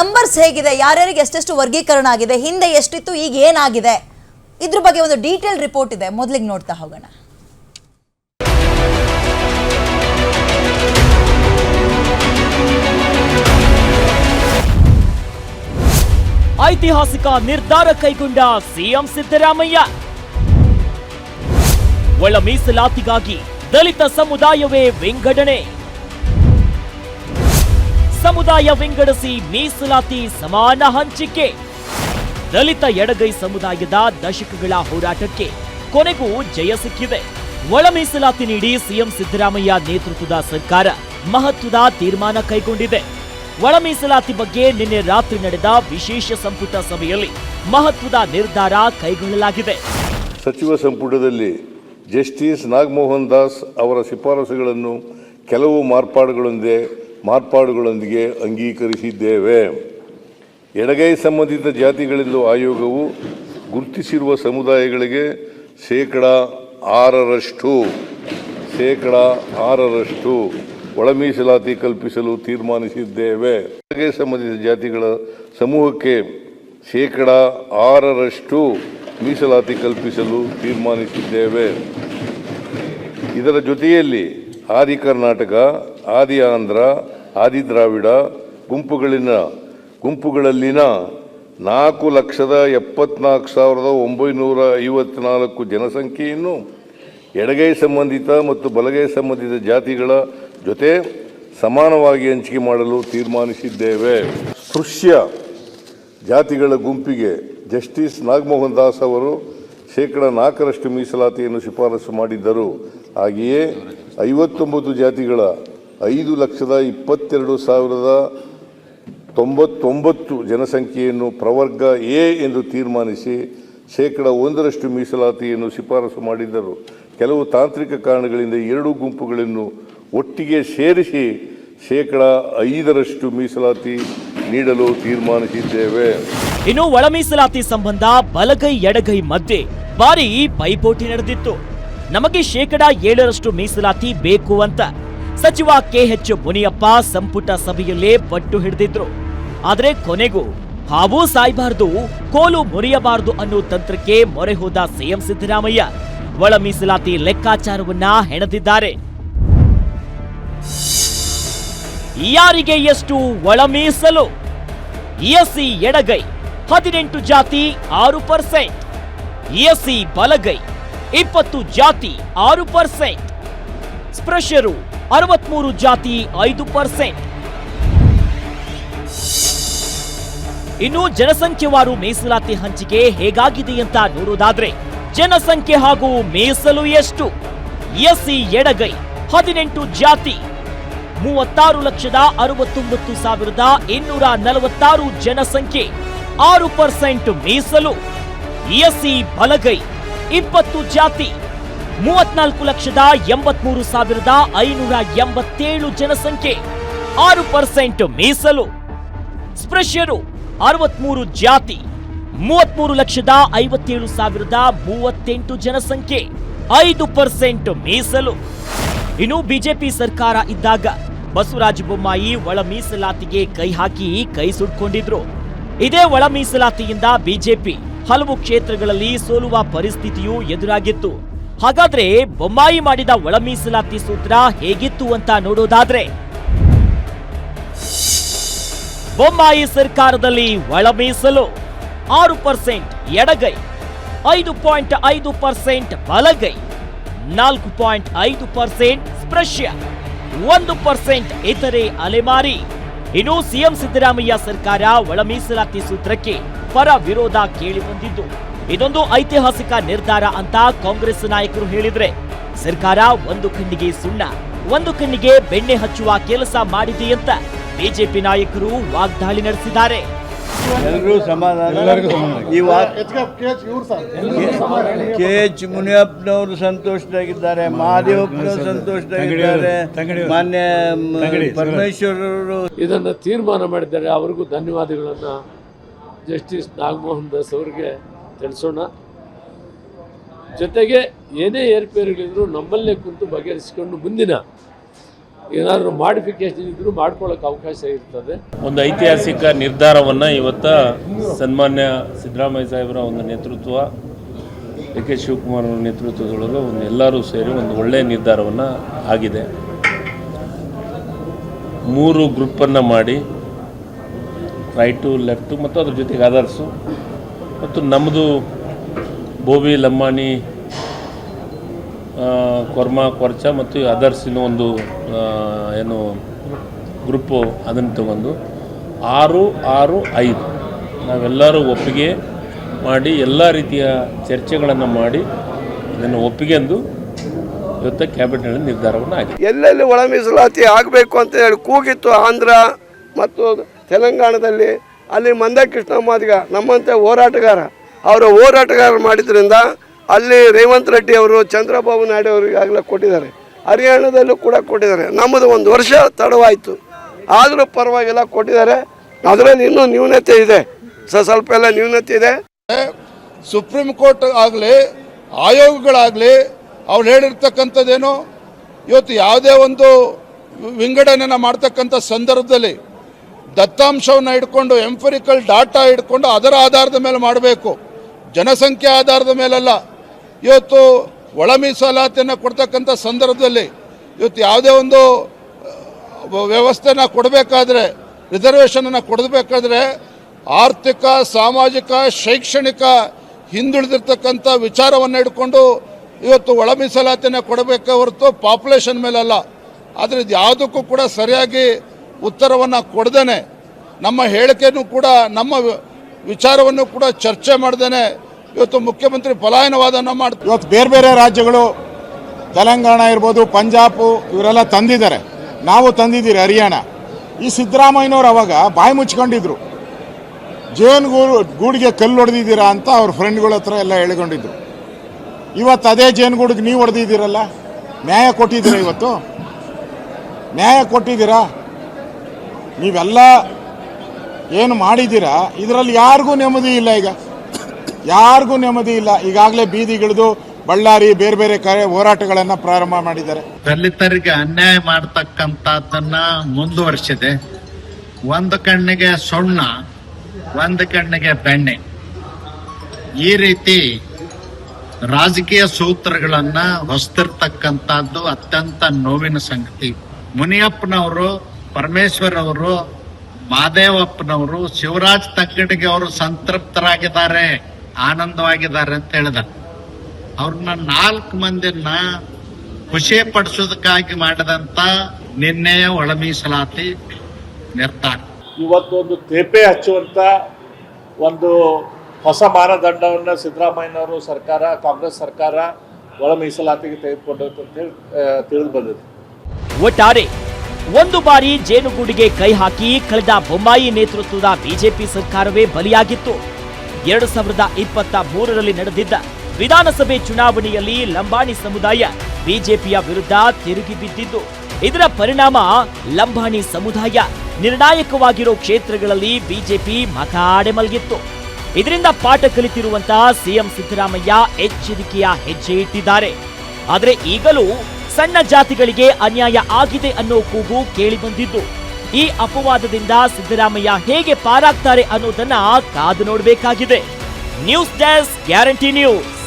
Numbers ಹೇಗಿದೆ, ಯಾರ್ಯಾರಿಗೆ ಎಷ್ಟೆಷ್ಟು ವರ್ಗೀಕರಣ ಆಗಿದೆ, ಹಿಂದೆ ಎಷ್ಟಿತ್ತು, ಈಗ ಏನಾಗಿದೆ? ಇದ್ರ ಬಗ್ಗೆ ಒಂದು ಡೀಟೇಲ್ ರಿಪೋರ್ಟ್ ಇದೆ. ಮೊದಲಿಗೆ ನೋಡ್ತಾ ಹೋಗೋಣ. ಐತಿಹಾಸಿಕ ನಿರ್ಧಾರ ಕೈಗೊಂಡ ಸಿಎಂ ಸಿದ್ದರಾಮಯ್ಯ. ಒಳ ಮೀಸಲಾತಿಗಾಗಿ ದಲಿತ ಸಮುದಾಯವೇ ವಿಂಗಡಣೆ. ಸಮುದಾಯ ವಿಂಗಡಿಸಿ ಮೀಸಲಾತಿ ಸಮಾನ ಹಂಚಿಕೆ. ದಲಿತ ಎಡಗೈ ಸಮುದಾಯದ ದಶಕಗಳ ಹೋರಾಟಕ್ಕೆ ಕೊನೆಗೂ ಜಯ ಸಿಕ್ಕಿದೆ. ಒಳ ಮೀಸಲಾತಿ ನೀಡಿ ಸಿಎಂ ಸಿದ್ದರಾಮಯ್ಯ ನೇತೃತ್ವದ ಸರ್ಕಾರ ಮಹತ್ವದ ತೀರ್ಮಾನ ಕೈಗೊಂಡಿದೆ. ಒಳ ಮೀಸಲಾತಿ ಬಗ್ಗೆ ನಿನ್ನೆ ರಾತ್ರಿ ನಡೆದ ವಿಶೇಷ ಸಂಪುಟ ಸಭೆಯಲ್ಲಿ ಮಹತ್ವದ ನಿರ್ಧಾರ ಕೈಗೊಳ್ಳಲಾಗಿದೆ. ಸಚಿವ ಸಂಪುಟದಲ್ಲಿ ಜಸ್ಟಿಸ್ ನಾಗಮೋಹನ್ ದಾಸ್ ಅವರ ಶಿಫಾರಸುಗಳನ್ನು ಕೆಲವು ಮಾರ್ಪಾಡುಗಳೊಂದಿಗೆ ಮಾರ್ಪಾಡುಗಳೊಂದಿಗೆ ಅಂಗೀಕರಿಸಿದ್ದೇವೆ. ಎಡಗೈ ಸಂಬಂಧಿತ ಜಾತಿಗಳಲ್ಲೂ ಆಯೋಗವು ಗುರುತಿಸಿರುವ ಸಮುದಾಯಗಳಿಗೆ ಶೇಕಡ ಆರರಷ್ಟು ಶೇಕಡ ಆರರಷ್ಟು ಒಳ ಮೀಸಲಾತಿ ಕಲ್ಪಿಸಲು ತೀರ್ಮಾನಿಸಿದ್ದೇವೆ. ಎಡಗೈ ಸಂಬಂಧಿತ ಜಾತಿಗಳ ಸಮೂಹಕ್ಕೆ ಶೇಕಡ ಆರರಷ್ಟು ಮೀಸಲಾತಿ ಕಲ್ಪಿಸಲು ತೀರ್ಮಾನಿಸಿದ್ದೇವೆ. ಇದರ ಜೊತೆಯಲ್ಲಿ ಆದಿ ಕರ್ನಾಟಕ ಆದಿ ಆಂಧ್ರ ಆದಿ ದ್ರಾವಿಡ ಗುಂಪುಗಳಿನ ಗುಂಪುಗಳಲ್ಲಿನ ನಾಲ್ಕು ಲಕ್ಷದ ಎಪ್ಪತ್ನಾಲ್ಕು ಸಾವಿರದ ಒಂಬೈನೂರ ಐವತ್ನಾಲ್ಕು ಜನಸಂಖ್ಯೆಯನ್ನು ಎಡಗೈ ಸಂಬಂಧಿತ ಮತ್ತು ಬಲಗೈ ಸಂಬಂಧಿತ ಜಾತಿಗಳ ಜೊತೆ ಸಮಾನವಾಗಿ ಹಂಚಿಕೆ ಮಾಡಲು ತೀರ್ಮಾನಿಸಿದ್ದೇವೆ. ಸ್ಪೃಶ್ಯ ಜಾತಿಗಳ ಗುಂಪಿಗೆ ಜಸ್ಟಿಸ್ ನಾಗಮೋಹನ್ ದಾಸ್ ಅವರು ಶೇಕಡ ನಾಲ್ಕರಷ್ಟು ಮೀಸಲಾತಿಯನ್ನು ಶಿಫಾರಸು ಮಾಡಿದ್ದರು. ಹಾಗೆಯೇ ಐವತ್ತೊಂಬತ್ತು ಜಾತಿಗಳ ಐದು ಲಕ್ಷದ ಇಪ್ಪತ್ತೆರಡು ಸಾವಿರದ ತೊಂಬತ್ತೊಂಬತ್ತು ಜನಸಂಖ್ಯೆಯನ್ನು ಪ್ರವರ್ಗ ಎ ಎಂದು ತೀರ್ಮಾನಿಸಿ ಶೇಕಡ ಒಂದರಷ್ಟು ಮೀಸಲಾತಿಯನ್ನು ಶಿಫಾರಸು ಮಾಡಿದ್ದರು. ಕೆಲವು ತಾಂತ್ರಿಕ ಕಾರಣಗಳಿಂದ ಎರಡೂ ಗುಂಪುಗಳನ್ನು ಒಟ್ಟಿಗೆ ಸೇರಿಸಿ ಶೇಕಡ ಐದರಷ್ಟು ಮೀಸಲಾತಿ ನೀಡಲು ತೀರ್ಮಾನಿಸಿದ್ದೇವೆ. ಇನ್ನು ಒಳ ಮೀಸಲಾತಿ ಸಂಬಂಧ ಬಲಗೈ ಎಡಗೈ ಮಧ್ಯೆ ಭಾರಿ ಪೈಪೋಟಿ ನಡೆದಿತ್ತು. ನಮಗೆ ಶೇಕಡ ಏಳರಷ್ಟು ಮೀಸಲಾತಿ ಬೇಕು ಅಂತ ಸಚಿವ ಕೆಎಚ್ ಮುನಿಯಪ್ಪ ಸಂಪುಟ ಸಭೆಯಲ್ಲೇ ಪಟ್ಟು ಹಿಡಿದಿದ್ರು. ಆದರೆ ಕೊನೆಗೂ ಹಾವು ಸಾಯ್ಬಾರ್ದು, ಕೋಲು ಮುರಿಯಬಾರದು ಅನ್ನೋ ತಂತ್ರಕ್ಕೆ ಮೊರೆ ಹೋದ ಸಿಎಂ ಸಿದ್ದರಾಮಯ್ಯ ಒಳ ಮೀಸಲಾತಿ ಲೆಕ್ಕಾಚಾರವನ್ನ ಹೆಣೆದಿದ್ದಾರೆ. ಯಾರಿಗೆ ಎಷ್ಟು ಒಳ ಮೀಸಲು? ಎಸ್ಸಿ ಎಡಗೈ, ಹದಿನೆಂಟು ಜಾತಿ, ಆರು ಪರ್ಸೆಂಟ್. ಇಎಸ್ಸಿ ಬಲಗೈ, ಇಪ್ಪತ್ತು ಜಾತಿ, ಆರು ಪರ್ಸೆಂಟ್. ಸ್ಪೃಶ್ಯರು ಅರವತ್ಮೂರು ಜಾತಿ ಐದು ಪರ್ಸೆಂಟ್. ಇನ್ನು ಜನಸಂಖ್ಯೆವಾರು ಮೀಸಲಾತಿ ಹಂಚಿಕೆ ಹೇಗಾಗಿದೆ ಅಂತ ನೋಡೋದಾದ್ರೆ, ಜನಸಂಖ್ಯೆ ಹಾಗೂ ಮೀಸಲು ಎಷ್ಟು? ಎಸ್ಸಿ ಎಡಗೈ, ಹದಿನೆಂಟು ಜಾತಿ. ಮೂವತ್ತಾರು ಲಕ್ಷದ ಅರವತ್ತೊಂಬತ್ತು ಸಾವಿರದ ಇನ್ನೂರ ನಲವತ್ತಾರು ಜನಸಂಖ್ಯೆ, ಆರು ಪರ್ಸೆಂಟ್ ಮೀಸಲು. ಎಸ್ಸಿ ಬಲಗೈ, ಇಪ್ಪತ್ತು ಜಾತಿ. ಮೂವತ್ನಾಲ್ಕು ಲಕ್ಷದ ಎಂಬತ್ಮೂರು ಸಾವಿರದ ಐನೂರ ಎಂಬತ್ತೇಳು ಜನಸಂಖ್ಯೆ. ಆರು ಪರ್ಸೆಂಟ್ ಮೀಸಲು. ಸ್ಪೃಶ್ಯರು, ಅರವತ್ಮೂರು ಜಾತಿ. ಮೂವತ್ಮೂರು ಲಕ್ಷದ ಐವತ್ತೇಳು ಸಾವಿರದ ಮೂವತ್ತೆಂಟು ಜನಸಂಖ್ಯೆ. ಐದು ಪರ್ಸೆಂಟ್ ಮೀಸಲು. ಇನ್ನು ಬಿಜೆಪಿ ಸರ್ಕಾರ ಇದ್ದಾಗ ಬಸವರಾಜ ಬೊಮ್ಮಾಯಿ ಒಳ ಮೀಸಲಾತಿಗೆ ಕೈ ಹಾಕಿ ಕೈ ಸುಟ್ಕೊಂಡಿದ್ರು. ಇದೇ ಒಳ ಮೀಸಲಾತಿಯಿಂದ ಬಿಜೆಪಿ ಹಲವು ಕ್ಷೇತ್ರಗಳಲ್ಲಿ ಸೋಲುವ ಪರಿಸ್ಥಿತಿಯೂ ಎದುರಾಗಿತ್ತು. ಹಾಗಾದ್ರೆ ಬೊಮ್ಮಾಯಿ ಮಾಡಿದ ಒಳ ಮೀಸಲಾತಿ ಸೂತ್ರ ಹೇಗಿತ್ತು ಅಂತ ನೋಡೋದಾದ್ರೆ, ಬೊಮ್ಮಾಯಿ ಸರ್ಕಾರದಲ್ಲಿ ಒಳ ಮೀಸಲು ಆರು ಪರ್ಸೆಂಟ್ ಎಡಗೈ, ಐದು ಪಾಯಿಂಟ್ ಐದು ಪರ್ಸೆಂಟ್ ಬಲಗೈ, ನಾಲ್ಕು ಪಾಯಿಂಟ್ ಐದು ಪರ್ಸೆಂಟ್ ಸ್ಪೃಶ್ಯ, ಒಂದು ಪರ್ಸೆಂಟ್ ಇತರೆ ಅಲೆಮಾರಿ. ಇನ್ನು ಸಿಎಂ ಸಿದ್ದರಾಮಯ್ಯ ಸರ್ಕಾರ ಒಳ ಮೀಸಲಾತಿ ಸೂತ್ರಕ್ಕೆ ಪರ ವಿರೋಧ ಕೇಳಿ ಬಂದಿದ್ದು. ಇದೊಂದು ಐತಿಹಾಸಿಕ ನಿರ್ಧಾರ ಅಂತ ಕಾಂಗ್ರೆಸ್ ನಾಯಕರು ಹೇಳಿದ್ರೆ ಸರ್ಕಾರ ಒಂದು ಕಣ್ಣಿಗೆ ಸುಣ್ಣ ಒಂದು ಕಣ್ಣಿಗೆ ಬೆಣ್ಣೆ ಹಚ್ಚುವ ಕೆಲಸ ಮಾಡಿದೆ ಅಂತ ಬಿಜೆಪಿ ನಾಯಕರು ವಾಗ್ದಾಳಿ ನಡೆಸಿದ್ದಾರೆ. ಎಲ್ಲರೂ ಸಮಾಧಾನ. ಈ ಕೆ ಎಚ್ ಮುನಿಯಪ್ಪನವರು ಸಂತೋಷದಾಗಿದ್ದಾರೆ ಮಹಾದೇವಪ್ಪನವರು ಸಂತೋಷದಾಗಿದ್ದಾರೆ. ಮಾನ್ಯ ಪರಮೇಶ್ವರರು ಇದನ್ನು ತೀರ್ಮಾನ ಮಾಡಿದ್ದಾರೆ. ಅವರಿಗೂ ಧನ್ಯವಾದಗಳನ್ನು ಜಸ್ಟಿಸ್ ನಾಗಮೋಹನ್ ದಾಸ್ ಅವರಿಗೆ. ತಿಳಿಸೋಣ. ಜೊತೆಗೆ ಏನೇ ಏರ್ಪೇರುಗಳಿದ್ರು ನಮ್ಮಲ್ಲೇ ಕುಂತು ಬಗೆಹರಿಸಿಕೊಂಡು ಮುಂದಿನ ಏನಾದರೂ ಮಾಡಿಫಿಕೇಶನ್ ಇದ್ದರೂ ಮಾಡ್ಕೊಳ್ಳೋಕೆ ಅವಕಾಶ ಇರ್ತದೆ. ಒಂದು ಐತಿಹಾಸಿಕ ನಿರ್ಧಾರವನ್ನು ಇವತ್ತ ಸನ್ಮಾನ್ಯ ಸಿದ್ದರಾಮಯ್ಯ ಸಾಹೇಬರ ಒಂದು ನೇತೃತ್ವ, ಡಿ ಕೆ ಶಿವಕುಮಾರ್ ಅವರ ನೇತೃತ್ವದೊಳಗೆ ಒಂದು ಎಲ್ಲರೂ ಸೇರಿ ಒಂದು ಒಳ್ಳೆಯ ನಿರ್ಧಾರವನ್ನು ಆಗಿದೆ. ಮೂರು ಗ್ರೂಪನ್ನು ಮಾಡಿ ರೈಟು ಲೆಫ್ಟು ಮತ್ತು ಅದ್ರ ಜೊತೆಗೆ ಅದರ್ಸು ಮತ್ತು ನಮ್ಮದು ಬೋಬಿ ಲಂಬಾಣಿ ಕೊರ್ಮಾ, ಕೊರ್ಚ ಮತ್ತು ಅದರ್ಸಿನ ಒಂದು ಏನು ಗ್ರೂಪು ಅದನ್ನು ತಗೊಂಡು ಆರು ಆರು, ಐದು. ನಾವೆಲ್ಲರೂ ಒಪ್ಪಿಗೆ ಮಾಡಿ ಎಲ್ಲ ರೀತಿಯ ಚರ್ಚೆಗಳನ್ನು ಮಾಡಿ ಇದನ್ನು ಒಪ್ಪಿಗೆಂದು ಇವತ್ತು ಕ್ಯಾಬಿನೆಟ್ ನಿರ್ಧಾರವನ್ನು ಆಗಿದೆ. ಎಲ್ಲೆಲ್ಲಿ ಒಳ ಮೀಸಲಾತಿ ಆಗಬೇಕು ಅಂತ ಹೇಳಿ ಕೂಗಿತ್ತು ಆಂಧ್ರ ಮತ್ತು ತೆಲಂಗಾಣದಲ್ಲಿ ಅಲ್ಲಿ ಮಂದಕೃಷ್ಣ ಮಾದಿಗ, ನಮ್ಮಂತೆ ಹೋರಾಟಗಾರ. ಅವರ ಹೋರಾಟಗಾರ ಮಾಡಿದ್ರಿಂದ ಅಲ್ಲಿ ರೇವಂತ್ ರೆಡ್ಡಿ ಅವರು, ಚಂದ್ರಬಾಬು ನಾಯ್ಡು ಅವರಿಗೆ ಈಗಾಗಲೇ ಕೊಟ್ಟಿದ್ದಾರೆ. ಹರಿಯಾಣದಲ್ಲೂ ಕೂಡ ಕೊಟ್ಟಿದ್ದಾರೆ. ನಮ್ಮದು ಒಂದು ವರ್ಷ ತಡವಾಯಿತು. ಆದರೂ ಪರವಾಗಿಲ್ಲ, ಕೊಟ್ಟಿದ್ದಾರೆ. ಅದರಲ್ಲಿ ಇನ್ನೂ ನ್ಯೂನತೆ ಇದೆ. ಸ, ಸ್ವಲ್ಪ ಎಲ್ಲ ನ್ಯೂನತೆ ಇದೆ. ಸುಪ್ರೀಂ ಕೋರ್ಟ್ ಆಗಲಿ, ಆಯೋಗಗಳಾಗಲಿ, ಅವ್ರು ಹೇಳಿರ್ತಕ್ಕಂಥದ್ದೇನು, ಇವತ್ತು ಯಾವುದೇ ಒಂದು ವಿಂಗಡಣೆಯನ್ನು ಮಾಡ್ತಕ್ಕಂಥ ಸಂದರ್ಭದಲ್ಲಿ ದತ್ತಾಂಶವನ್ನು ಇಟ್ಕೊಂಡು ಎಂಫರಿಕಲ್ ಡಾಟಾ ಇಟ್ಕೊಂಡು ಅದರ ಆಧಾರದ ಮೇಲೆ ಮಾಡಬೇಕು. ಜನಸಂಖ್ಯೆ ಆಧಾರದ ಮೇಲಲ್ಲ. ಇವತ್ತು ಒಳ ಮೀಸಲಾತಿಯನ್ನು ಕೊಡ್ತಕ್ಕಂಥ ಸಂದರ್ಭದಲ್ಲಿ ಇವತ್ತು ಯಾವುದೇ ಒಂದು ವ್ಯವಸ್ಥೆನ ಕೊಡಬೇಕಾದ್ರೆ ರಿಸರ್ವೇಷನನ್ನು ಕೊಡಬೇಕಾದ್ರೆ ಆರ್ಥಿಕ, ಸಾಮಾಜಿಕ, ಶೈಕ್ಷಣಿಕ ಹಿಂದುಳಿದಿರ್ತಕ್ಕಂಥ ವಿಚಾರವನ್ನು ಇಟ್ಕೊಂಡು ಇವತ್ತು ಒಳ ಮೀಸಲಾತಿಯನ್ನು ಕೊಡಬೇಕೇ ಹೊರತು ಪಾಪ್ಯುಲೇಷನ್ ಮೇಲಲ್ಲ. ಆದರೆ ಇದು ಯಾವುದಕ್ಕೂ ಕೂಡ ಸರಿಯಾಗಿ ಉತ್ತರವನ್ನು ಕೊಡ್ದೇನೆ. ನಮ್ಮ ಹೇಳಿಕೆನೂ ಕೂಡ, ನಮ್ಮ ವಿಚಾರವನ್ನು ಕೂಡ ಚರ್ಚೆ ಮಾಡ್ದೇನೆ. ಇವತ್ತು ಮುಖ್ಯಮಂತ್ರಿ ಪಲಾಯನವಾದ ಮಾಡ್ತಾರೆ ಇವತ್ತು ಬೇರೆ ಬೇರೆ ರಾಜ್ಯಗಳು, ತೆಲಂಗಾಣ ಇರ್ಬೋದು, ಪಂಜಾಬ್, ಇವರೆಲ್ಲ ತಂದಿದ್ದಾರೆ. ನಾವು ತಂದಿದ್ದೀರಿ ಹರಿಯಾಣ. ಈ ಸಿದ್ದರಾಮಯ್ಯನವ್ರು ಅವಾಗ ಬಾಯಿ ಮುಚ್ಕೊಂಡಿದ್ರು. ಜೇನು ಗೂಡು ಗೂಡಿಗೆ ಕಲ್ಲು ಹೊಡೆದಿದ್ದೀರಾ ಅಂತ ಅವ್ರ ಫ್ರೆಂಡ್ಗಳ ಹತ್ರ ಎಲ್ಲ ಹೇಳ್ಕೊಂಡಿದ್ರು. ಇವತ್ತು ಅದೇ ಜೇನುಗೂಡಿಗೆ ನೀವು ಹೊಡೆದಿದ್ದೀರಲ್ಲ? ನ್ಯಾಯ ಕೊಟ್ಟಿದ್ದೀರಾ ಇವತ್ತು? ನ್ಯಾಯ ಕೊಟ್ಟಿದ್ದೀರಾ? ನೀವೆಲ್ಲ ಏನು ಮಾಡಿದ್ದೀರಾ? ಇದರಲ್ಲಿ ಯಾರಿಗೂ ನೆಮ್ಮದಿ ಇಲ್ಲ ಈಗ. ಯಾರಿಗೂ ನೆಮ್ಮದಿ ಇಲ್ಲ. ಈಗಾಗಲೇ ಬೀದಿಗಿಳಿದು ಬಳ್ಳಾರಿ ಬೇರೆ ಬೇರೆ ಕಡೆ ಹೋರಾಟಗಳನ್ನು ಪ್ರಾರಂಭ ಮಾಡಿದ್ದಾರೆ. ದಲಿತರಿಗೆ ಅನ್ಯಾಯ ಮಾಡತಕ್ಕಂಥದ್ದನ್ನ ಮುಂದುವರಿಸಿದೆ. ಒಂದು ಕಣ್ಣಿಗೆ ಸುಣ್ಣ, ಒಂದು ಕಣ್ಣಿಗೆ ಬೆಣ್ಣೆ. ಈ ರೀತಿ ರಾಜಕೀಯ ಸೂತ್ರಗಳನ್ನ ಹೊಸ್ತಿರ್ತಕ್ಕಂಥದ್ದು ಅತ್ಯಂತ ನೋವಿನ ಸಂಗತಿ. ಮುನಿಯಪ್ಪನವರು ಪರಮೇಶ್ವರ್ ಅವರು ಮಾದೇವಪ್ಪನವರು ಶಿವರಾಜ್ ತಕ್ಕಡಿಗೆ ಅವರು ಸಂತೃಪ್ತರಾಗಿದ್ದಾರೆ ಆನಂದವಾಗಿದ್ದಾರೆ ಅಂತ ಹೇಳಿದ. ಅವ್ರನ್ನ ನಾಲ್ಕು ಮಂದಿನ ಖುಷಿ ಪಡಿಸೋದಕ್ಕಾಗಿ ಮಾಡಿದಂತ ನಿನ್ನೆಯ ಒಳ ಮೀಸಲಾತಿ ನಿರ್ಧಾರ. ಇವತ್ತು ಒಂದು ತೇಪೆ ಹಚ್ಚುವಂತ ಒಂದು ಹೊಸ ಮಾನದಂಡವನ್ನು ಸಿದ್ದರಾಮಯ್ಯನವರು ಸರ್ಕಾರ ಕಾಂಗ್ರೆಸ್ ಸರ್ಕಾರ ಒಳ ಮೀಸಲಾತಿಗೆ ತೆಗೆದುಕೊಂಡು ತಿಳಿದು ಬಂದಿದೆ. ಒಟ್ಟಾರೆ ಒಂದು ಬಾರಿ ಜೇನುಗೂಡಿಗೆ ಕೈ ಹಾಕಿ ಕಳೆದ ಬೊಮ್ಮಾಯಿ ನೇತೃತ್ವದ ಬಿಜೆಪಿ ಸರ್ಕಾರವೇ ಬಲಿಯಾಗಿತ್ತು. ಎರಡು ಸಾವಿರದ ಇಪ್ಪತ್ತ ಮೂರರಲ್ಲಿ ನಡೆದಿದ್ದ ವಿಧಾನಸಭೆ ಚುನಾವಣೆಯಲ್ಲಿ ಲಂಬಾಣಿ ಸಮುದಾಯ ಬಿಜೆಪಿಯ ವಿರುದ್ಧ ತಿರುಗಿ ಬಿದ್ದಿದ್ದು, ಇದರ ಪರಿಣಾಮ ಲಂಬಾಣಿ ಸಮುದಾಯ. ನಿರ್ಣಾಯಕವಾಗಿರೋ ಕ್ಷೇತ್ರಗಳಲ್ಲಿ ಬಿಜೆಪಿ ಮತಾಡೆ ಮಲಗಿತ್ತು ಇದರಿಂದ ಪಾಠ ಕಲಿತಿರುವಂತಹ ಸಿಎಂ ಸಿದ್ದರಾಮಯ್ಯ ಎಚ್ಚರಿಕೆಯ ಹೆಜ್ಜೆ ಇಟ್ಟಿದ್ದಾರೆ. ಆದರೆ ಈಗಲೂ ಸಣ್ಣ ಜಾತಿಗಳಿಗೆ ಅನ್ಯಾಯ ಆಗಿದೆ ಅನ್ನೋ ಕೂಗು ಕೇಳಿ ಬಂದಿದ್ದು. ಈ ಅಪವಾದದಿಂದ ಸಿದ್ದರಾಮಯ್ಯ ಹೇಗೆ ಪಾರಾಗ್ತಾರೆ ಅನ್ನೋದನ್ನ ಕಾದು ನೋಡಬೇಕಾಗಿದೆ. News desk guarantee news.